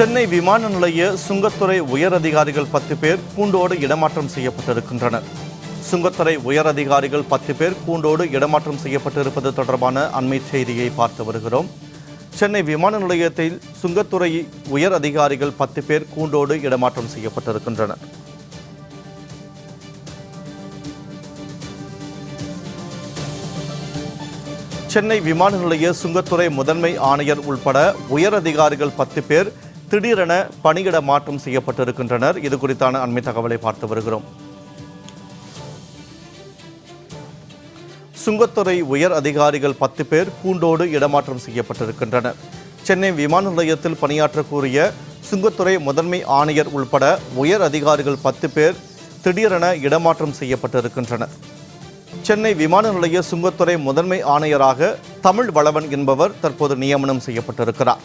சென்னை விமான நிலைய சுங்கத்துறை உயர் அதிகாரிகள் பத்து பேர் கூண்டோடு இடமாற்றம் செய்யப்பட்டிருக்கின்றனர். சுங்கத்துறை உயர் அதிகாரிகள் பத்து பேர் கூண்டோடு இடமாற்றம் செய்யப்பட்டிருப்பது தொடர்பான அண்மை செய்தியை பார்த்து வருகிறோம். சென்னை விமான நிலையத்தில் சுங்கத்துறை உயர் அதிகாரிகள் பத்து பேர் கூண்டோடு இடமாற்றம் செய்யப்பட்டிருக்கின்றனர். சென்னை விமான நிலைய சுங்கத்துறை முதன்மை ஆணையர் உள்பட உயர் அதிகாரிகள் பத்து பேர் திடீரென பணியிட மாற்றம் செய்யப்பட்டிருக்கின்றனர். இது குறித்தான அண்மை தகவலை பார்த்து வருகிறோம். சுங்கத்துறை உயர் அதிகாரிகள் பத்து பேர் பூண்டோடு இடமாற்றம் செய்யப்பட்டிருக்கின்றனர். சென்னை விமான நிலையத்தில் பணியாற்றக்கூடிய சுங்கத்துறை முதன்மை ஆணையர் உள்பட உயர் அதிகாரிகள் பத்து பேர் திடீரென இடமாற்றம் செய்யப்பட்டிருக்கின்றனர். சென்னை விமான நிலைய சுங்கத்துறை முதன்மை ஆணையராக தமிழ் வளவன் என்பவர் தற்போது நியமனம் செய்யப்பட்டிருக்கிறார்.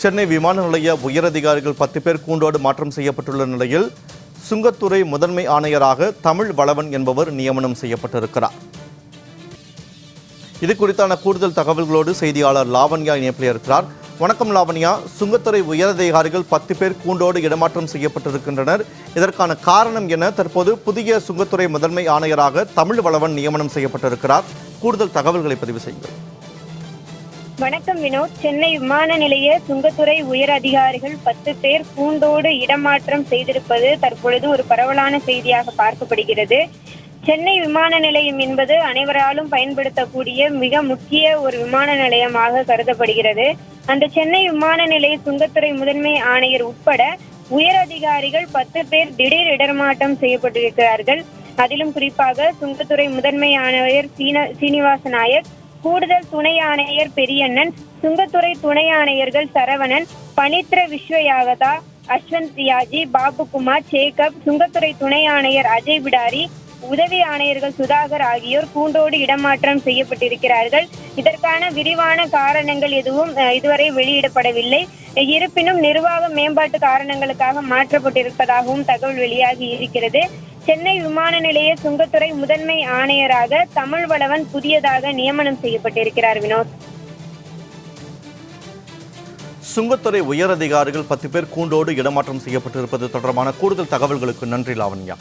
சென்னை விமான நிலைய உயரதிகாரிகள் பத்து பேர் கூண்டோடு மாற்றம் செய்யப்பட்டுள்ள நிலையில் சுங்கத்துறை முதன்மை ஆணையராக தமிழ் வளவன் என்பவர் நியமனம் செய்யப்பட்டிருக்கிறார். இது குறித்தான கூடுதல் தகவல்களோடு செய்தியாளர் லாவண்யா இணைப்பில் இருக்கிறார். வணக்கம் லாவண்யா. சுங்கத்துறை உயரதிகாரிகள் பத்து பேர் கூண்டோடு இடமாற்றம் செய்யப்பட்டிருக்கின்றனர். இதற்கான காரணம் என தற்போது புதிய சுங்கத்துறை முதன்மை ஆணையராக தமிழ் வளவன் நியமனம் செய்யப்பட்டிருக்கிறார். கூடுதல் தகவல்களை பதிவு செய்யுங்கள். வணக்கம் வினோத். சென்னை விமான நிலைய சுங்கத்துறை உயர் அதிகாரிகள் பத்து பேர் பூண்டோடு இடமாற்றம் செய்திருப்பது தற்பொழுது ஒரு பரவலான செய்தியாக பார்க்கப்படுகிறது. சென்னை விமான நிலையம் என்பது அனைவராலும் பயன்படுத்தக்கூடிய மிக முக்கிய ஒரு விமான நிலையமாக கருதப்படுகிறது. அந்த சென்னை விமான நிலைய சுங்கத்துறை முதன்மை ஆணையர் உட்பட உயர் அதிகாரிகள் பத்து பேர் திடீர் இடமாற்றம் செய்யப்பட்டிருக்கிறார்கள். அதிலும் குறிப்பாக சுங்கத்துறை முதன்மை ஆணையர் சீன சீனிவாச நாயக் கூடுதல் துணை ஆணையர் பெரியண்ணன் சுங்கத்துறை துணை ஆணையர்கள் சரவணன் பனித்ர விஸ்வயாகதா அஸ்வந்த் தியாஜி பாபுகுமார் ஜேக்கப் சுங்கத்துறை துணை ஆணையர் அஜய் பிடாரி உதவி ஆணையர்கள் சுதாகர் ஆகியோர் கூண்டோடு இடமாற்றம் செய்யப்பட்டிருக்கிறார்கள். இதற்கான விரிவான காரணங்கள் எதுவும் அஹ், இதுவரை வெளியிடப்படவில்லை. இருப்பினும் நிர்வாக மேம்பாட்டு காரணங்களுக்காக மாற்றப்பட்டிருப்பதாகவும் தகவல் வெளியாகி இருக்கிறது. சென்னை விமான நிலைய சுங்கத்துறை முதன்மை ஆணையராக தமிழ் வளவன் புதியதாக நியமனம் செய்யப்பட்டிருக்கிறார் வினோத். சுங்கத்துறை உயர் அதிகாரிகள் பத்து பேர் கூண்டோடு இடமாற்றம் செய்யப்பட்டிருப்பது தொடர்பான கூடுதல் தகவல்களுக்கு நன்றி லாவண்யா.